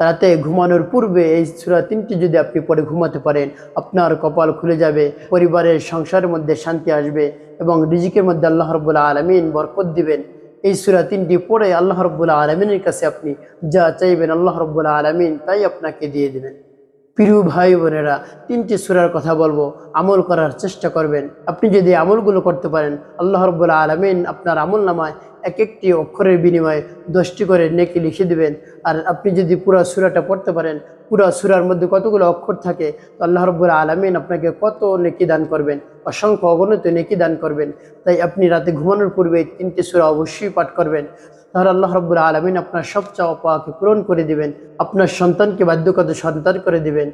রাতে ঘুমানোর পূর্বে এই সুরা তিনটি যদি আপনি পরে ঘুমাতে পারেন, আপনার কপাল খুলে যাবে, পরিবারের, সংসারের মধ্যে শান্তি আসবে এবং রিজিকের মধ্যে আল্লাহ রব্বুল্লাহ আলমিন বরকত দিবেন। এই সুরা তিনটি পড়ে আল্লাহ রব্বুল্লাহ আলমিনের কাছে আপনি যা চাইবেন আল্লাহ রব্বুল্লাহ আলমিন তাই আপনাকে দিয়ে দেবেন। প্রিয় ভাই বোনেরা, তিনটি সুরার কথা বলব, আমল করার চেষ্টা করবেন। আপনি যদি আমলগুলো করতে পারেন, আল্লাহ রব্বুল্লাহ আলমিন আপনার আমল নামায় এক একটি অক্ষরের বিনিময়ে দশটি করে নেকি লিখে দিবেন। আর আপনি যদি পুরো সুরাটা পড়তে পারেন, পুরো সুরার মধ্যে কতগুলো অক্ষর থাকে, তো আল্লাহ রব্বুল্লাহ আলমিন আপনাকে কত নেকি দান করবেন, অসংখ্য অগণিত নেকি দান করবেন। তাই আপনি রাতে ঘুমানোর পূর্বে তিনটি সুরা অবশ্যই পাঠ করবেন। তাহলে আল্লাহ রব্বুল আলমিন আপনার সব চাওয়া পাওয়াকে পূরণ করে দিবেন, আপনার সন্তানকে বাধ্যগত সন্তান করে দিবেন।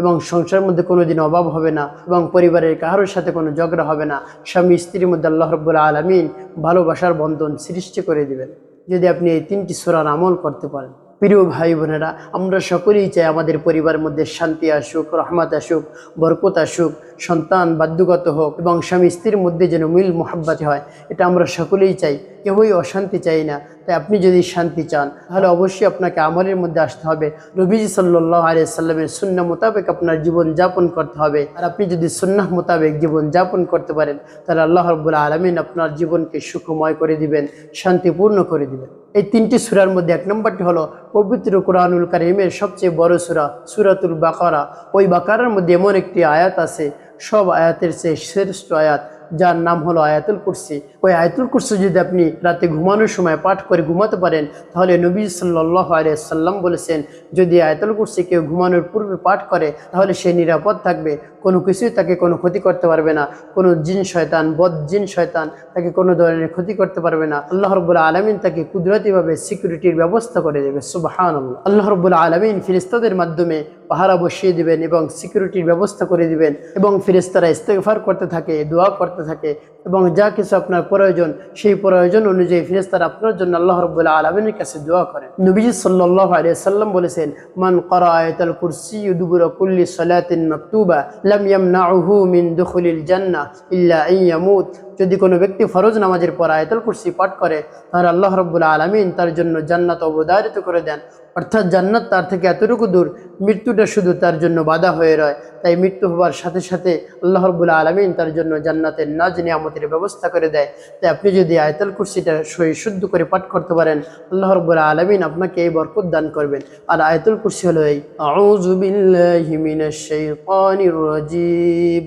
এবং সংসারের মধ্যে কোনো দিন অভাব হবে না এবং পরিবারের কারোর সাথে কোনো ঝগড়া হবে না। স্বামী স্ত্রীর মধ্যে আল্লাহ রব্বুল আলমিন ভালোবাসার বন্ধন সৃষ্টি করে দিবেন। যদি আপনি এই তিনটি সুরার আমল করতে পারেন। প্রিয় ভাই বোনেরা, আমরা সকলেই চাই আমাদের পরিবারের মধ্যে শান্তি আসুক, রহমত আসুক, বরকত আসুক, সন্তান বাধ্যগত হোক এবং স্বামী স্ত্রীর মধ্যে যেন মিল মোহাব্বত হয়। এটা আমরা সকলেই চাই। কেউই অশান্তি চাই না। তাই আপনি যদি শান্তি চান, তাহলে অবশ্যই আপনাকে আমলের মধ্যে আসতে হবে। রবিজি সাল্লাহ আলিয়া সাল্লামের শূন্য মোতাবেক আপনার জীবন যাপন করতে হবে। আর আপনি যদি সুন্নাহ মোতাবেক জীবন যাপন করতে পারেন, তাহলে আল্লাহ রব্বুল্লাহ আলমিন আপনার জীবনকে সুখময় করে দিবেন, শান্তিপূর্ণ করে দিবেন। এই তিনটি সুরার মধ্যে এক নম্বরটি হলো পবিত্র কোরআনুল কারিমের সবচেয়ে বড় সুরা, সুরাতুল বাকারা। ওই বাকারার মধ্যে এমন একটি আয়াত আছে, সব আয়াতের চেয়ে শ্রেষ্ঠ আয়াত। যার নাম হলো আয়াতুল কুরসি। ওই আয়াতুল কুরসি যদি আপনি রাতে ঘুমানোর সময় পাঠ করে ঘুমাতে পারেন, তাহলে নবী সাল্লাহ সাল্লাম বলেছেন, যদি আয়াতুল কুরসি কেউ ঘুমানোর পূর্বে পাঠ করে, তাহলে সে নিরাপদ থাকবে। কোনো কিছুই তাকে কোনো ক্ষতি করতে পারবে না। কোনো জিন শয়তান, বদ জিন শয়তান তাকে কোনো ধরনের ক্ষতি করতে পারবে না। আল্লাহ রব্বুল্লাহ আলমিন তাকে কুদরতিভাবে সিকিউরিটির ব্যবস্থা করে দেবে। সুবাহান আল্লাহ রব্বুল্লাহ আলমিন ফিরিস্তাদের মাধ্যমে পাহারা বসিয়ে দিবেন এবং সিকিউরিটির ব্যবস্থা করে দিবেন এবং ফিরিস্তারা ইস্তেগফার করতে থাকে, দোয়া করতে থাকে এবং যা কিছু আপনার প্রয়োজন, সেই প্রয়োজন অনুযায়ী ফিরেস্তার আপনার জন্য আল্লাহ রবুল্লা আলমিনের কাছে দোয়া করেন। নবীজি সাল্লাহ সাল্লাম বলেছেন, মান করায়তাল কুরসি দুবুর কুল্লি সলাতিন মাকতুবা, লাম ইয়ামনাউহু মিন দুখুলিল জান্নাহ ইল্লা ইয়ামুত। যদি কোনো ব্যক্তি ফরজ নামাজের পর আয়তল কুরসি পাঠ করে, তাহলে আল্লাহ রব্বুল্লাহ আলমিন তার জন্য জান্নাত অবদারিত করে দেন। অর্থাৎ জান্নাত তার থেকে এতটুকু দূর, মৃত্যুটা শুধু তার জন্য বাধা হয়ে রয়। তাই মৃত্যু হওয়ার সাথে সাথে আল্লাহ রব্বুল্লাহ আলমিন তার জন্য জান্নাতের নাজ নিয়ামতের ব্যবস্থা করে দেয়। তাই আপনি যদি আয়তল কুরসিটা সই শুদ্ধ করে পাঠ করতে পারেন, আল্লাহ রব্বুল্লাহ আলমিন আপনাকে এই বরকত দান করবেন। আর আয়তুল কুরসি হলো এই, আউযু বিল্লাহি মিনাশ শাইতানির রাজিম।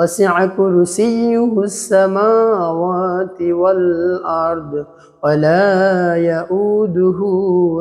وسع كرسيه السماوات والأرض ولا يؤوده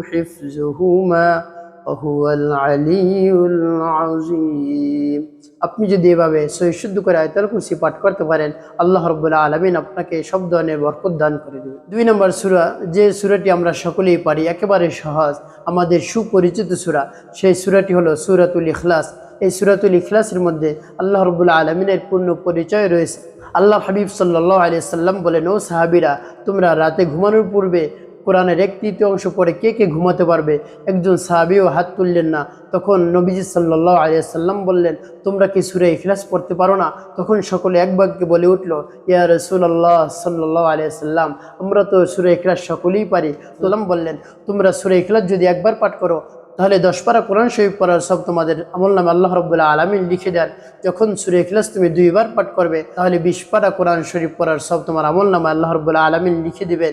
حفظهما وهو العلي العظيم আপনি যদি এভাবে সহি শুদ্ধ করে আয়তাল কুরসি পাঠ করতে পারেন আল্লাহ রব্বুল্লাহ আলমিন আপনাকে সব ধরনের বরকত দান করে দেবে দুই নম্বর সুরা যে সুরাটি আমরা সকলেই পারি একেবারে সহজ আমাদের সুপরিচিত সুরা সেই সুরাটি হলো সুরাতুল ইখলাস এই সুরাতুল ইখলাসের মধ্যে আল্লাহ রবুল্লাহ আলমিনের পূর্ণ পরিচয় রয়েছে। আল্লাহ হাবিব সাল্লাহ আলিয়া সাল্লাম বলেন, ও সাহাবিরা, তোমরা রাতে ঘুমানোর পূর্বে কোরআনের এক তৃতীয় অংশ পড়ে কে কে ঘুমাতে পারবে? একজন সাহাবিও হাত তুললেন না। তখন নবীজি সাল্লাহ আলিয়া সাল্লাম বললেন, তোমরা কি সুরে ইখলাস পড়তে পারো না? তখন সকলে এক বাক্যে বলে উঠল, ইয়া রসুল্লাহ সাল্লাহ আলিয়া সাল্লাম, আমরা তো সুরে ইখলাস সকলেই পারি। তোলাম বললেন, তোমরা সুরে ইখলাস যদি একবার পাঠ করো তাহলে দশ পারা কোরআন শরীফ পড়ার সব তোমাদের আমল নামে আল্লাহ রব্বুল্লাহ আলমিন লিখে দেন। যখন সুরে খিলাস তুমি দুইবার পাঠ করবে, তাহলে বিশ পারা কোরআন শরীফ পড়ার সব তোমার আমল নামে আল্লাহ রব্বুল্লাহ আলমিন লিখে দিবেন।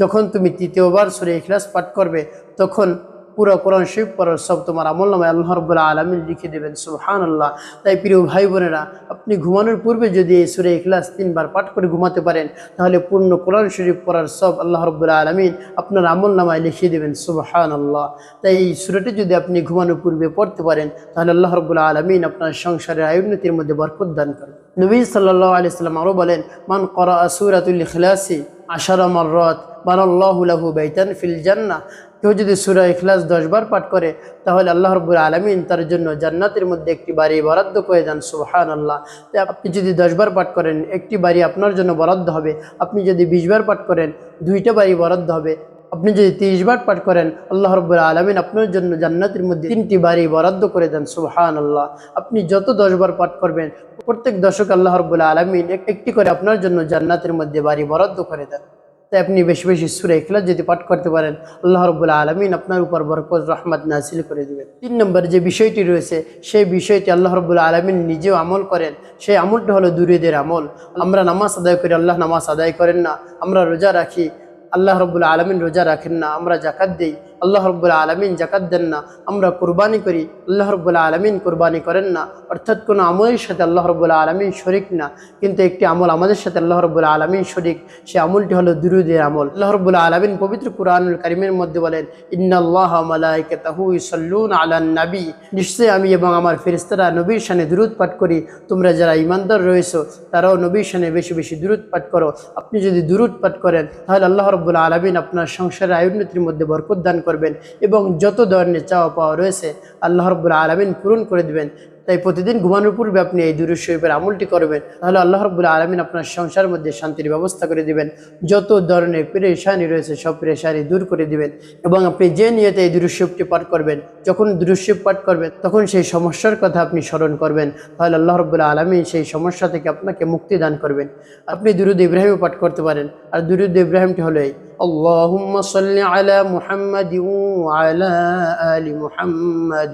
যখন তুমি তৃতীয়বার সুরে খিলাস পাঠ করবে, তখন পুরো কোরআন শরীফ পড়ার সব তোমার আমল নামায় আল্লাহ রব্বুল্লাহ আলমিন লিখে দেবেন সুবহান আল্লাহ তাই প্রিয় ভাই বোনেরা, আপনি ঘুমানোর পূর্বে যদি এই সুরে ইখলাস তিনবার পাঠ করে ঘুমাতে পারেন, তাহলে পূর্ণ কোরআন শরীফ পড়ার সব আল্লাহ রব্বুল্লাহ আলমিন আপনার আমল নামায় লিখিয়ে দেবেন সুবহান আল্লাহ তাই এই সুরাটি যদি আপনি ঘুমানোর পূর্বে পড়তে পারেন, তাহলে আল্লাহ রব্বুল্লাহ আলমিন আপনার সংসারের আয়ুন্নতির মধ্যে বরকত দান করেন। নবী সাল্লাহ আলি সাল্লাম আরও বলেন, মান করা সুরাতুল ইখলাসি আশারা মাররাত বানাল্লাহু লাহু বাইতান ফিল জান্নাহ। কেউ যদি সুরা ইখলাস দশবার পাঠ করে, তাহলে আল্লাহ রব্বুল আলমিন তার জন্য জান্নাতের মধ্যে একটি বাড়ি বরাদ্দ করে দেন সুবহান আল্লাহ আপনি যদি দশবার পাঠ করেন, একটি বাড়ি আপনার জন্য বরাদ্দ হবে। আপনি যদি বিশবার পাঠ করেন, দুইটা বাড়ি বরাদ্দ হবে। আপনি যদি তিরিশ বার পাঠ করেন, আল্লাহ রব্বুল আলমিন আপনার জন্য জান্নাতের মধ্যে তিনটি বাড়ি বরাদ্দ করে দেন সুবহান আল্লাহ আপনি যত দশবার পাঠ করবেন, প্রত্যেক দশক আল্লাহ রব্বুল আলমিন একটি করে আপনার জন্য জান্নাতের মধ্যে বাড়ি বরাদ্দ করে দেন। তাই আপনি বেশি বেশি সুরে এখলাস যদি পাঠ করতে পারেন, আল্লাহ রবুল্লা আলমিন আপনার উপর বরকত, রহমত নাসিল করে দেবেন। তিন নম্বর যে বিষয়টি রয়েছে, সেই বিষয়টি আল্লাহ রবুল্লা আলমিন নিজেও আমল করেন। সেই আমলটা হলো দুরিদের আমল। আমরা নামাজ আদায় করি, আল্লাহ নামাজ আদায় করেন না। আমরা রোজা রাখি, আল্লাহ রবুল্লা আলমিন রোজা রাখেন না। আমরা জাকাত দিই। আল্লাহ রব্বুল আলমিন জাকাত দেন না। আমরা কোরবানি করি, আল্লাহ রব্বুল আলমিন কোরবানি করেন না। অর্থাৎ কোনো আমলের সাথে আল্লাহ রব্বুল আলমিন শরিক না, কিন্তু একটি আমল আমাদের সাথে আল্লাহ রব্বুল আলমিন শরিক, সে আমলটি হলো দুরুদের আমল। আল্লাহ রব্বুল আলমিন পবিত্র কুরআনুল কারিমের মধ্যে বলেন, ইন্নাল্লাহ ইউসাল্লুন আলান নবী। নিশ্চয়ই আমি এবং আমার ফেরেশতারা নবীর শানে দুরুদ পাঠ করি। তোমরা যারা ইমানদার রয়েছো, তারাও নবীর শানে বেশি বেশি দুরুদ পাঠ করো। আপনি যদি দুরুদ পাঠ করেন, তাহলে আল্লাহ রব্বুল আলমিন আপনার সংসারের আয়ুন্নতির মধ্যে বরকত দান করবেন এবং যত ধরনের চাওয়া পাওয়া রয়েছে আল্লাহ রব্বুল আলমিন পূরণ করে দিবেন। তাই প্রতিদিন ঘুমানোর পূর্বে আপনি এই দুরুদ শরীফের আমলটি করবেন তাহলে আল্লাহ রব্বুল আলমিন আপনার সংসারের মধ্যে শান্তির ব্যবস্থা করে দিবেন যত ধরনের পেরেশানি রয়েছে সব পেরেশানি দূর করে দিবেন এবং আপনি যে নিয়তে এই দুরুদ শরীফটি পাঠ করবেন যখন দুরুদ শরীফ পাঠ করবেন তখন সেই সমস্যার কথা আপনি স্মরণ করবেন তাহলে আল্লাহ রব্বুল আলমিন সেই সমস্যা থেকে আপনাকে মুক্তি দান করবেন আপনি দুরুদ ইব্রাহিমও পাঠ করতে পারেন আর দুরুদ ইব্রাহিমটি হলো এই اللهم صل على محمد وعلى آل محمد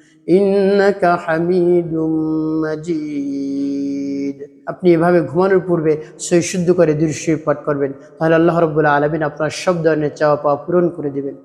ইন্নাকা হামিদুম মাজিদ। আপনি এভাবে ঘুমানোর পূর্বে সৈশুদ্ধ করে দৃশ্য পাঠ করবেন। তাহলে আল্লাহ রব্বুল্লাহ আলমিন আপনার সব ধরনের চাওয়া পাওয়া পূরণ করে দেবেন।